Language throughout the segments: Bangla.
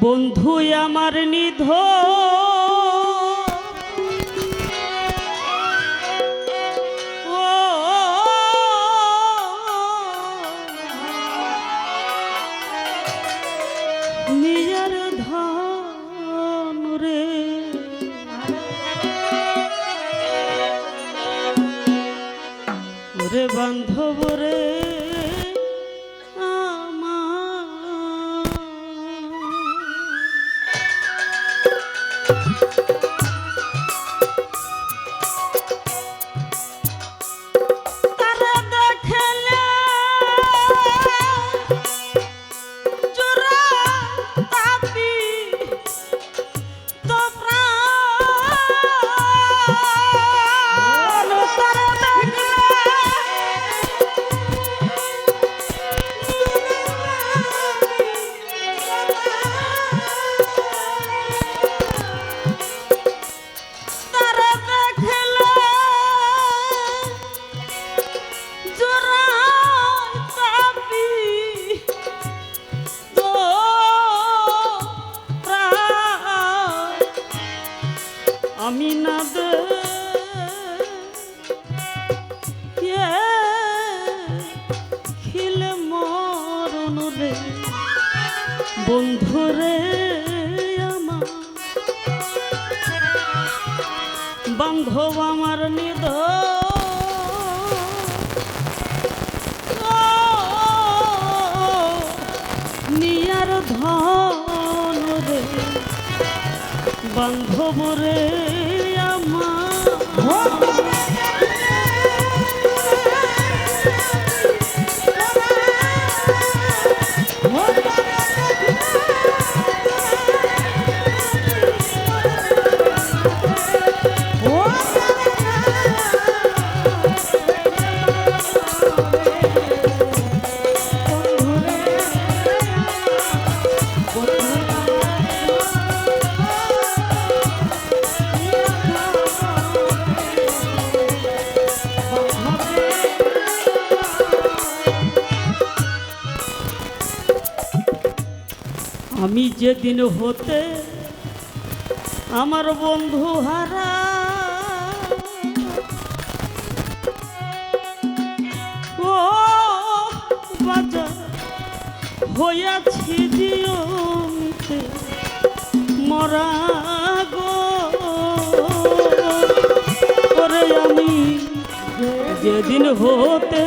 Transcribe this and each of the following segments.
বন্ধু আমার নিধ। নিজের রে বান্ধব রে। আমি না দে খিলে মরণ রে। বন্ধু রে আমার। বান্ধব আমার নিধ নিয়ার ধন। রে বান্ধব রে আমার। আমি যেদিন হতে আমার বন্ধু হারা, ও বাজার হইয়াছি জিয়তে মরা গো। ওরে আমি যেদিন হতে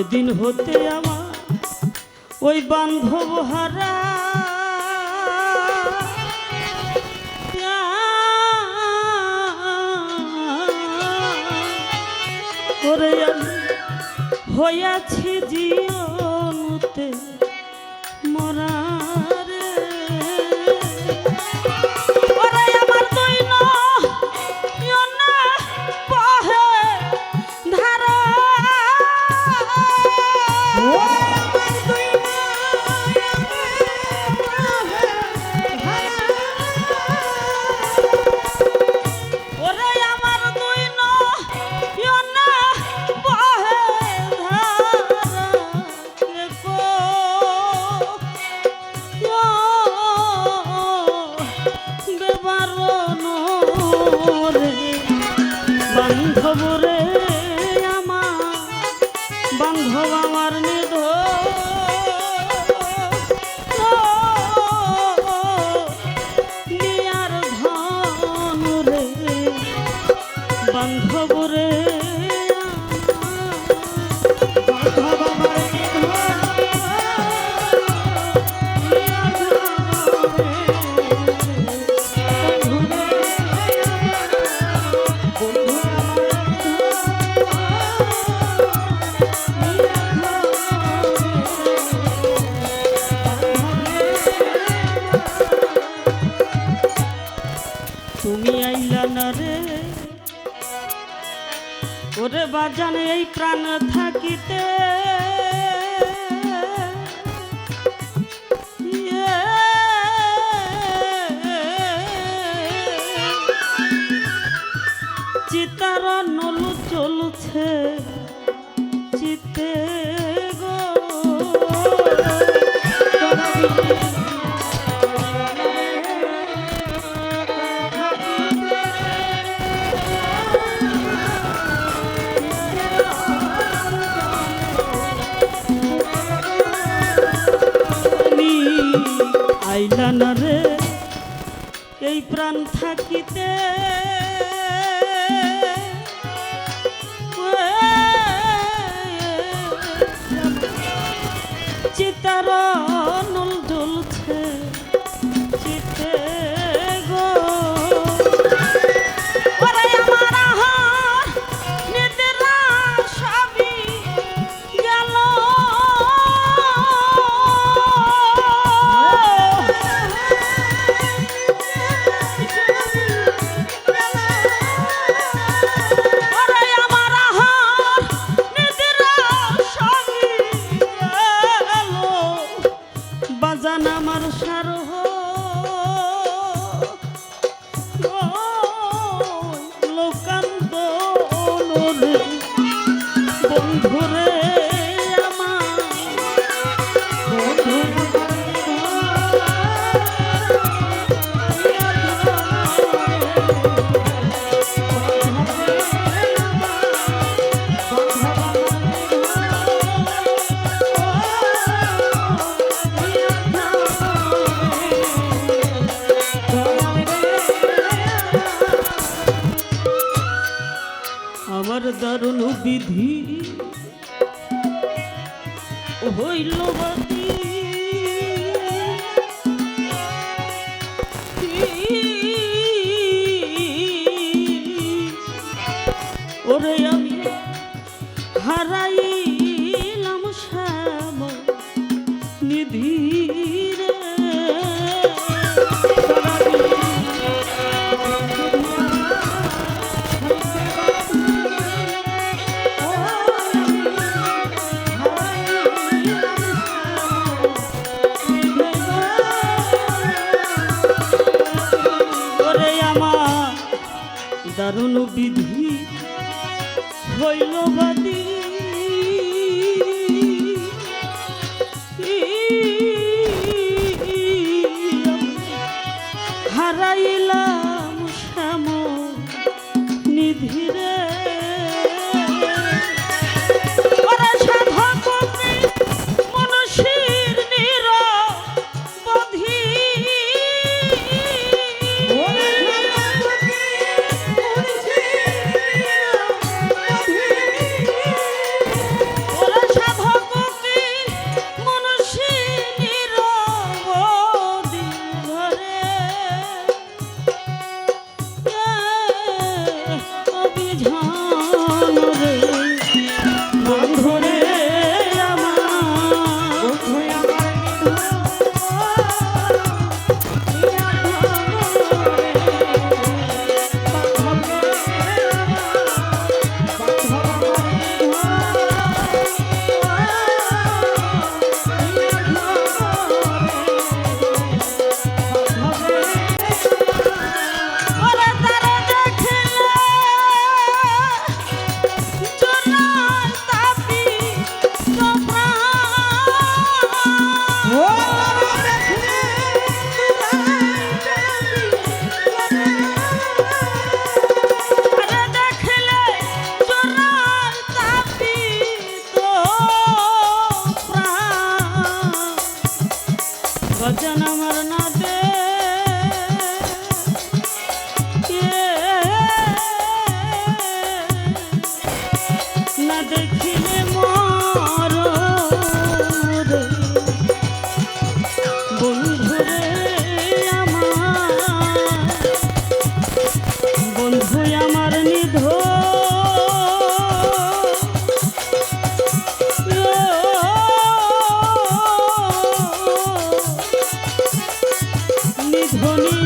যেদিন হতে আমার ওই বান্ধব হারা করে আমি হইয়াছি জীবনতে মরারে বেবারণ রে। ওরে বাজান এই প্রাণ থাকিতে। থাকিতে হইল বাতি। ওরে আমি হারাইলাম শ্যাম নিধি। কারণ বিধি হইল হারাইলাম শ্যাম নিধিরে। 보니